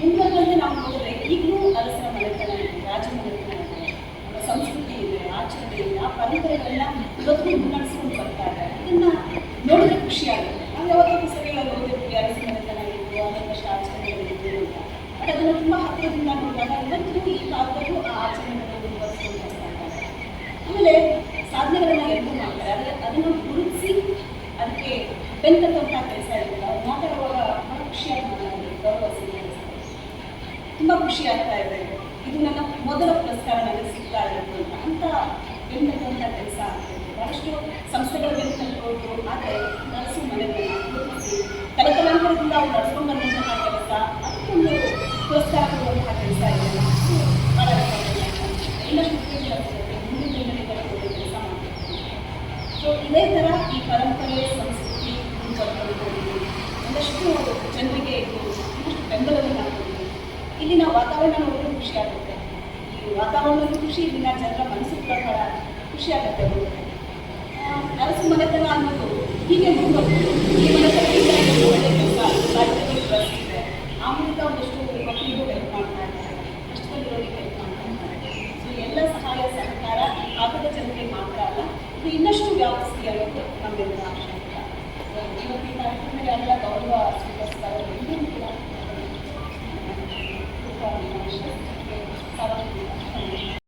ಮುಂದೆ ನಾವು ನೋಡಿದ್ರೆ ಈಗಲೂ ಅರಸರ ಮನೆತನ ರಾಜಮನೆತನ ಇದೆ ಸಂಸ್ಕೃತಿ ಇದೆ ಆಚರಣೆ ಇದೆ ಆ ಪರಂಪರೆಗಳೆಲ್ಲ ಇವತ್ತು ಮುನ್ನಡೆಸ್ಕೊಂಡು ಬರ್ತಾರೆ ಅದನ್ನ ನೋಡಿದ್ರೆ ಖುಷಿ ಆಗುತ್ತೆ ನಾವು ಯಾವತ್ತೂ ಪುಸ್ತಕಗಳಲ್ಲಿ ಮನೆತನ ಇತ್ತು ಆಚರಣೆ ಬಟ್ ಅದನ್ನು ತುಂಬ ಹತ್ತಿರದಿಂದ ಈ ಕಾಲದಲ್ಲಿ ಆ ಆಚರಣೆಗಳನ್ನು ಮುಂದುವರಿಸ್ಕೊಂಡು ಬರ್ತಾ ಇದ್ದಾರೆ ಆಮೇಲೆ ಸಾಧನೆಗಳನ್ನ ಎದ್ದು ಮಾಡ್ತಾರೆ. ಆದರೆ ಅದನ್ನು ಗುರುತಿಸಿ ಅದಕ್ಕೆ ಬೆಂಕಂತಹ ಕೆಲಸ ಇರುತ್ತೆ. ಮಾತಾಡುವಾಗ ಖುಷಿಯಾಗಿ ನನಗೆ ಗೌರವ ತುಂಬ ಖುಷಿ ಆಗ್ತಾ ಇದೆ. ಇದು ನನ್ನ ಮೊದಲ ಪುರಸ್ಕಾರ ನನಗೆ ಸಿಗ್ತಾ ಇರೋದು ಅಂತ. ಬೆಂಕತ್ತಂತ ಕೆಲಸ ಆಗ್ತಿದೆ. ಬಹಳಷ್ಟು ಸಂಸ್ಥೆಗಳ ಬೆಂಕಲ್ಬೋದು ಆದರೆ ನರಸು ಮನೆಗಳನ್ನ ಗುರುತಿಸಿ ತಲೆತಲಾಂತರದಿಂದ ಅವ್ರು ನಡೆಸ್ಕೊಂಡು ಕೆಲಸ, ಅದಕ್ಕೊಂದು ಪುರಸ್ಕಾರ ಕೊಡುವಂತಹ ಕೆಲಸ ಇದೆ. ಕೆಲಸ ಸೊ ಇದೇ ಥರ ಈ ಪರಂಪರೆ, ಸಂಸ್ಕೃತಿ ಮುಂದುವರೆದುಕೊಂಡು ಇಲ್ಲಿನ ವಾತಾವರಣ ನೋಡಲು ಖುಷಿಯಾಗುತ್ತೆ. ಈ ವಾತಾವರಣ ಖುಷಿ, ಇಲ್ಲಿನ ಜನರ ಮನಸ್ಸಿಗೆ ಬಹಳ ಖುಷಿಯಾಗುತ್ತೆ ನರಸಿಂಹನತನ ಅನ್ನೋದು ಹೀಗೆ ಮುಂದುವರೆದು ಈ ಮನಸ್ಸಲ್ಲಿ ಒಳ್ಳೆಯ ಆ ಮೂಲಕ ಒಂದಷ್ಟು ಮಕ್ಕಳಿಗೂ ಹೆಲ್ಪ್ ಮಾಡ್ತಾ ಇದ್ದಾರೆ. ಕಷ್ಟದಲ್ಲಿರೋರಿಗೆ ಹೆಲ್ಪ್ ಮಾಡ್ತಾ ಇದ್ದಾರೆ. ಸೊ ಎಲ್ಲ ಸಹಾಯ, ಸಹಕಾರ ಆಗದ ಜನರಿಗೆ ಮಾತ್ರ ಅಲ್ಲ, ಇದು ಇನ್ನಷ್ಟು ವ್ಯಾಪಸ್ತಿ ಅನ್ನೋದು ನಮ್ಮೆಲ್ಲರ ಆಶಯ ಇವತ್ತಿನ ಕಾರ್ಯಕ್ರಮದಲ್ಲಿ ಎಲ್ಲ ಗೌರವ